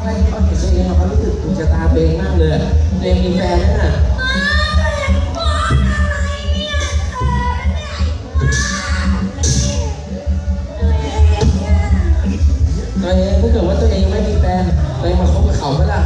อะไรที่เขาเห็นตัเองอะเขารู้สึกถูกชะตาตัวเองมากเลยตัวเองมีแฟนแล้วน่ะตัวเองถ้าเกิดว่าตัวเองยังไม่มีแฟนตัวเองมาคบกับเขาไหมล่ะ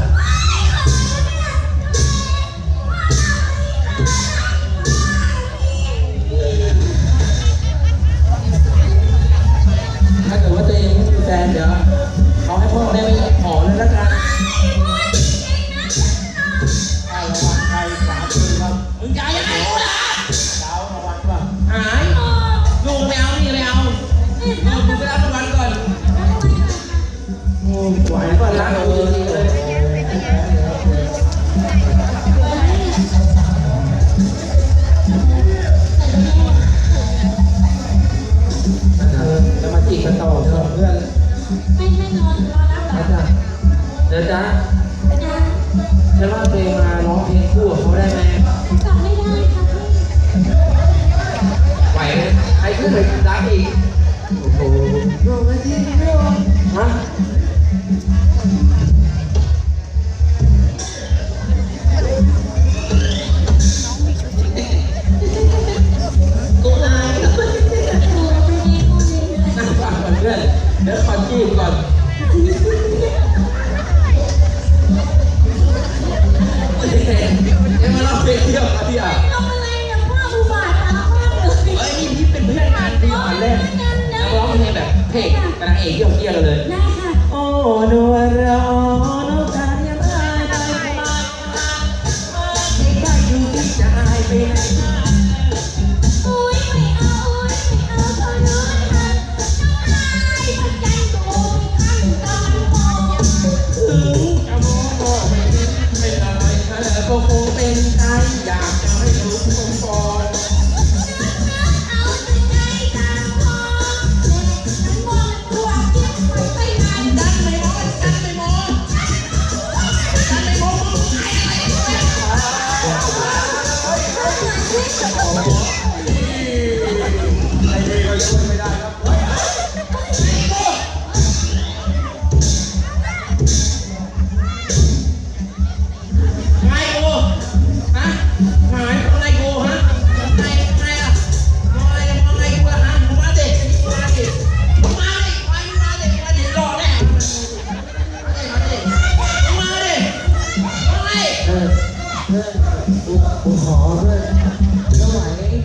นะจะมาจีบกันต่อกับเพื่อนไม่ไม่นอนรอรับนะจ๊ะเดี๋ยวจ๊ะจะว่าเพลงมาร้องเพลงคู่กับเขาได้ไหมกลับไม่ได้ค่ะพี่ไหวไหมใครขึ้นไปรับอีกโอ้โหโอ้โห เอกยอดเยี่ยมเราเลย ได้ค่โอ้นวราโนนั้ไม่ได้อยู่ที่ใจไปไหน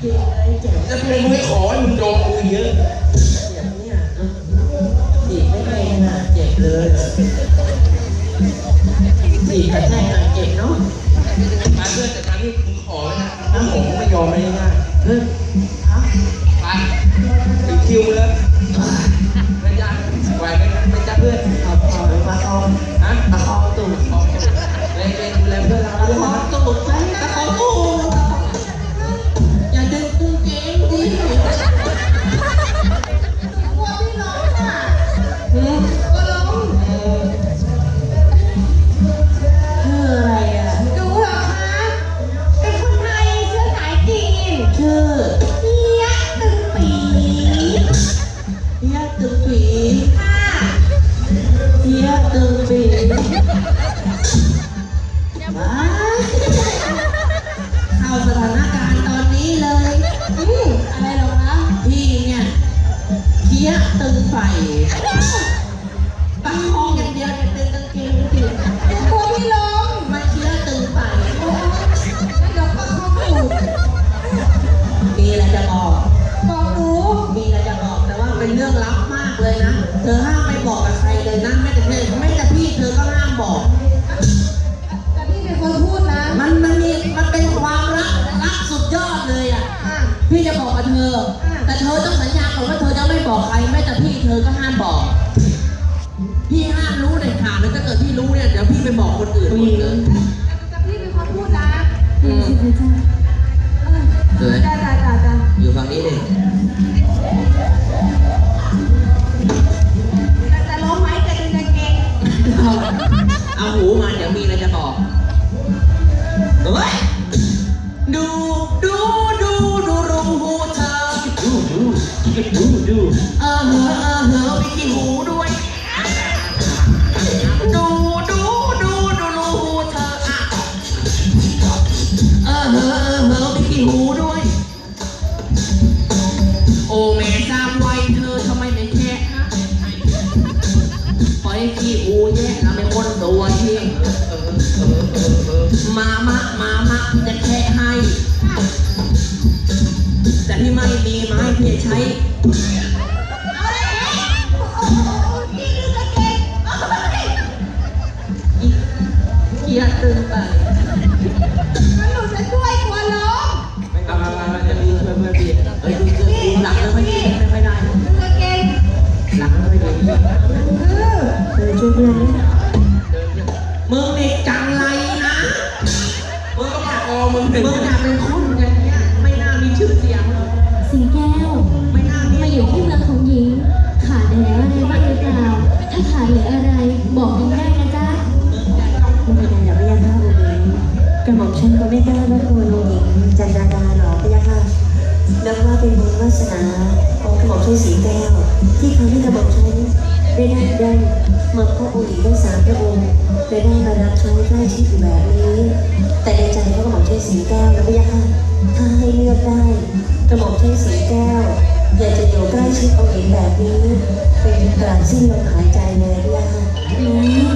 คืะเจ็บแล้วทไมมึงไม่ขอให้มึงโดนกูเยอะ เจ็บเนี่ยอะจีบไม่ไห้นะเจ็บเลยจีบกระแทกหนัเจ็บเนาะมาเพื่อนแต่ตอนนี้มึงขอแล้นะน้ำผมไม่ยอมไม่ได้เฮ้ย Thank you. บอกกับเธอ แต่เธอต้องสัญญาก่อว่าเธอจะไม่บอกใครแม้แต่พี่เธอก็ห้ามบอก พี่ห้ามรู้เด็ดขาดแล้วถ้าเกิดพี่รู้เนี่ยเดี๋ยวพี่ไปบอกคนอื่นหมดเลยแต่พี่เป็นคนพูดนะอืมจ้าจ้าจ้าจ้าอยู่ฝั่งนี้เลย กินหูดูเออเหอะออเหอะมีกิหูด้วย ดูดูดูดูรูหูเธออะเออเอะออเหอะมีกิหูด้วย โอแม่สามวัยเธอทำไมไม่แค่ปล่อยขี้หูแย่ทำให้คนตัวเที่ยงมามามามะจะแค่ให้ ไปงั้นหนูจะช่วยกลัวล้มไม่เอาเอาเอาจะมีช่วยเพื่อนพี่เอ้ยดูเกินดูหลังแล้วไม่ดีไม่ค่อยได้คือกางกงหลังไม่ค่อยดีเออเออช่วยเพื่อน แก้วมาอยู่ที่เมืองของหญิง ขาดเหลืออะไรบ้างหรือเปล่า ถ้าขาดเหลืออะไรบอกหญิงได้นะจ๊ะไม่เป็นไรหรอกพะยะค่ะองค์หญิงกระหม่อมฉันก็ไม่กล้ารบกวนองค์หญิงจันดาดาหรอกพะยะค่ะนับว่าเป็นบุญวาสนาของกระหม่อมชันสีแก้ว ที่ทำให้กระหม่อมฉันได้ได้ได้มาพบองค์หญิงทั้งสามพระองค์และได้มารับใช้ใกล้ชิดอยู่แบบนี้ ใกล้ชิดองค์หญิงแบบนี้ เป็นตรารสิ้นลมหายใจเลยพะยะค่ะ